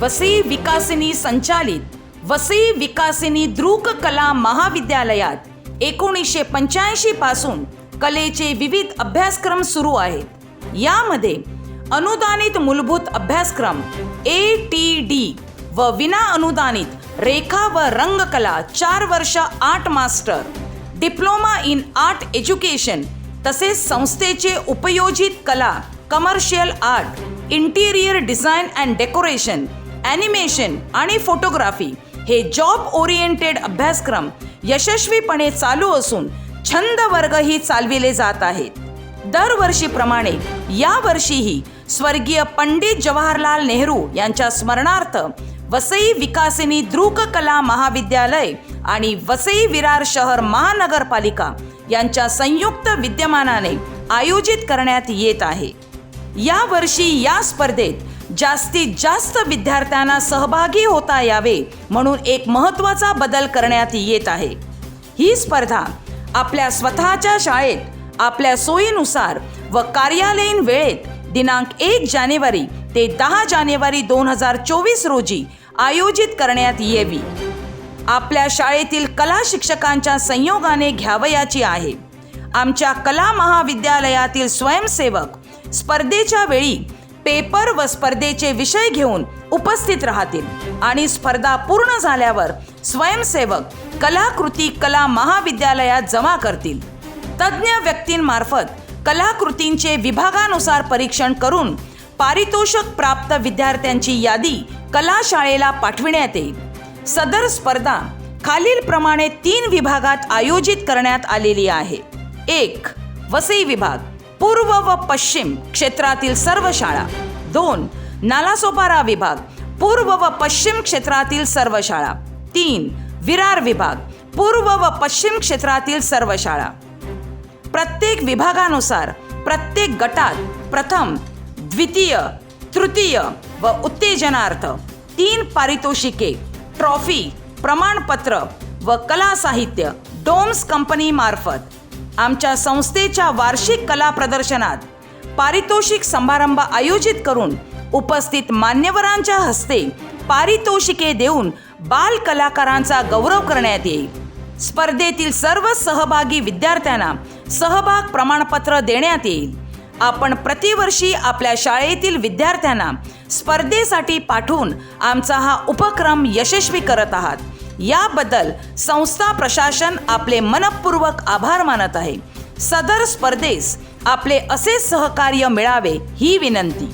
वसई विकासिनी संचालित वसई विकासिनी द्रुक कला महाविद्यालयात एकोणीसशे पंच्याऐंशी पासून कलेचे विविध अभ्यासक्रम सुरू आहेत. यामध्ये अनुदानित मूलभूत अभ्यासक्रम ए टी डी व विना अनुदानित रेखा व रंगकला चार वर्ष art master diploma in art education तसेच संस्थेचे उपयोजित कला commercial art interior design and decoration animation आणि फोटोग्राफी हे जॉब ओरिएंटेड अभ्यासक्रम यशस्वीपणे चालू असून छंद वर्गही चालविले जात आहेत. दरवर्षीप्रमाणे यावर्षीही स्वर्गीय पंडित जवाहरलाल नेहरू यांच्या स्मरणार्थ वसई विकासिनी द्रुक कला महाविद्यालय आणि वसई विरार शहर महानगरपालिका यांच्या संयुक्त विद्यमानाने आयोजित करण्यात येत आहे. यावर्षी या स्पर्धेत जास्तीत जास्त विद्यार्थ्यांना सहभागी होता यावे म्हणून एक महत्त्वाचा बदल करण्यात येत आहे. ही स्पर्धा आपल्या स्वतःच्या शाळेत आपल्या सोयीनुसार व कार्यालयीन वेळेत दिनांक एक जानेवारी ते दहा जानेवारी दोन हजार चोवीस रोजी आयोजित करण्यात येवी. आपल्या शाळेतील कला शिक्षकांच्या संयोगाने घ्यावयाची आहे. आमच्या कला महाविद्यालयातील स्वयंसेवक स्पर्धेच्या वेळी पेपर व स्पर्धेचे विषय घेऊन उपस्थित राहतील. आणि स्पर्धा पूर्ण झाल्यावर स्वयंसेवक कलाकृती कला महाविद्यालयात जमा करतील. तज्ज्ञ व्यक्तींमार्फत कलाकृतींचे विभागानुसार परीक्षण करून पारितोषक प्राप्त विद्यार्थ्यांची यादी कला शाळेला पाठविण्यात येईल. सदर स्पर्धा खालीलप्रमाणे तीन विभागात आयोजित करण्यात आलेली आहे. एक वसई विभाग. पूर्व व पश्चिम क्षेत्रातील सर्व शाळा. दोन नालासोपारा विभाग पूर्व व पश्चिम क्षेत्रातील सर्व शाळा. तीन विरार विभाग पूर्व व पश्चिम क्षेत्रातील सर्व शाळा. प्रत्येक विभागानुसार प्रत्येक गटात प्रथम द्वितीय तृतीय व उत्तेजनार्थ तीन पारितोषिके ट्रॉफी प्रमाणपत्र व कला साहित्य डोम्स कंपनीमार्फत आमच्या संस्थेच्या वार्षिक कला प्रदर्शनात पारितोषिक समारंभ आयोजित करून उपस्थित मान्यवरांच्या हस्ते पारितोषिके देऊन बाल कलाकारांचा गौरव करण्यात येईल. स्पर्धेतील सर्व सहभागी विद्यार्थ्यांना सहभाग प्रमाणपत्र देण्यात येईल. आपण प्रतिवर्षी आपल्या शाळेतील विद्यार्थ्यांना स्पर्धेसाठी पाठवून आमचा हा उपक्रम यशस्वी करत आहात. याबद्दल संस्था प्रशासन आपले मनपूर्वक आभार मानत आहे. सदर स्पर्धेस आपले असे सहकार्य मिळावे ही विनंती.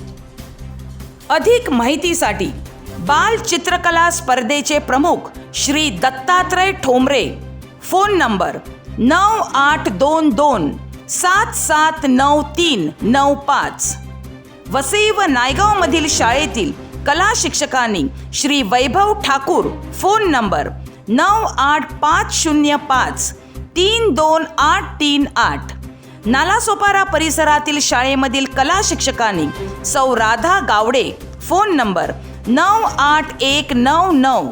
अधिक माहितीसाठी बाल चित्रकला स्पर्धेचे प्रमुख श्री दत्तात्रय ठोंबरे फोन नंबर नऊ आठ दोन दोन सात सात नऊ तीन नऊ पाच. वसई व नायगावमधील शाळेतील कला शिक्षकांनी श्री वैभव ठाकूर फोन नंबर नऊ आठ पाच शून्य पाच तीन दोन आठ तीन आठ. नालासोपारा परिसरातील शाळेमधील कला शिक्षकांनी सौ राधा गावडे फोन नंबर नऊ आठ एक नऊ नऊ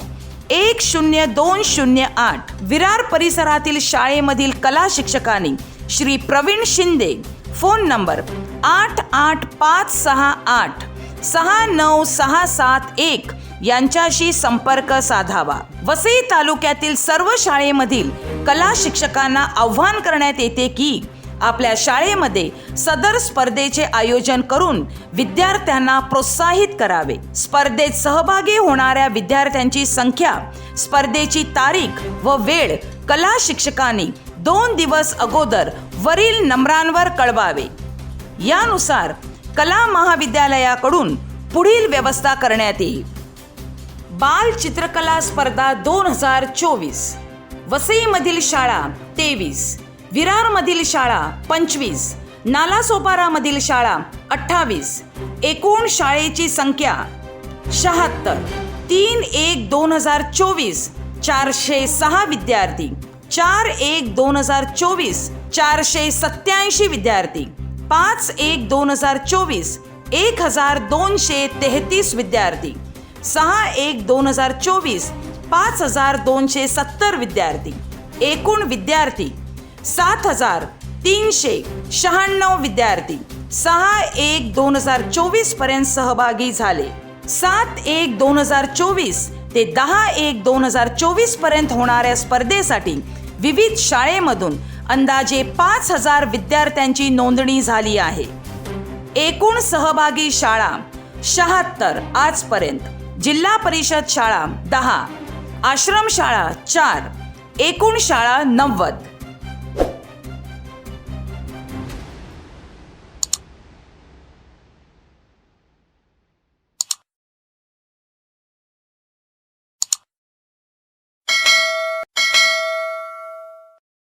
एक शून्य दोन शून्य आठ. विरार परिसरातील शाळेमधील कला शिक्षकांनी श्री प्रवीण शिंदे फोन नंबर आठ आठ पाच सहा आठ. सहा नऊ सहा सात एक यांच्याशी संपर्क साधावा. वसई तालुक्यातील सर्व शाळेमधील कला शिक्षकांना आव्हान करण्यात येते की आपल्या शाळेमध्ये सदर स्पर्धेचे आयोजन करून विद्यार्थ्यांना प्रोत्साहित करावे. स्पर्धेत सहभागी होणाऱ्या विद्यार्थ्यांची संख्या स्पर्धेची तारीख व वेळ कला शिक्षकांनी दोन दिवस अगोदर वरील नंबरांवर कळवावे. यानुसार कला महाविद्यालयाकडून पुढील व्यवस्था करण्यात येईल. बाल चित्रकला स्पर्धा दोन हजार चोवीस. वसईमधील शाळा तेवीस. विरारमधील शाळा पंचवीस. नालासोपारामधील शाळा अठ्ठावीस. एकूण शाळेची संख्या शहात्तर. तीन एक दोन हजार चोवीस चारशे सहा विद्यार्थी. चार एक दोन हजार चोवीस चारशे सत्याऐंशी विद्यार्थी. पाच एक दोन हजार चोवीस एक हजार दोनशे तेहतीस विद्यार्थी सहा एक दोन हजार चोवीस पाच हजार दोनशे सत्तर विद्यार्थी एकूण विद्यार्थी सात हजार तीनशे शहाण्णव विद्यार्थी सहा एक दोन हजार चोवीसपर्यंत सहभागी झाले. सात एक दोन हजार चोवीस ते दहा एक दोन हजार चोवीसपर्यंत होणाऱ्या स्पर्धेसाठी विविध शाळेमधून अंदाजे पाच हजार विद्यार्थ्यांची नोंदणी झाली आहे. एकूण सहभागी शाळा शहात्तर आजपर्यंत. जिल्हा परिषद शाळा दहा आश्रमशाळा चार एकूण शाळा नव्वद.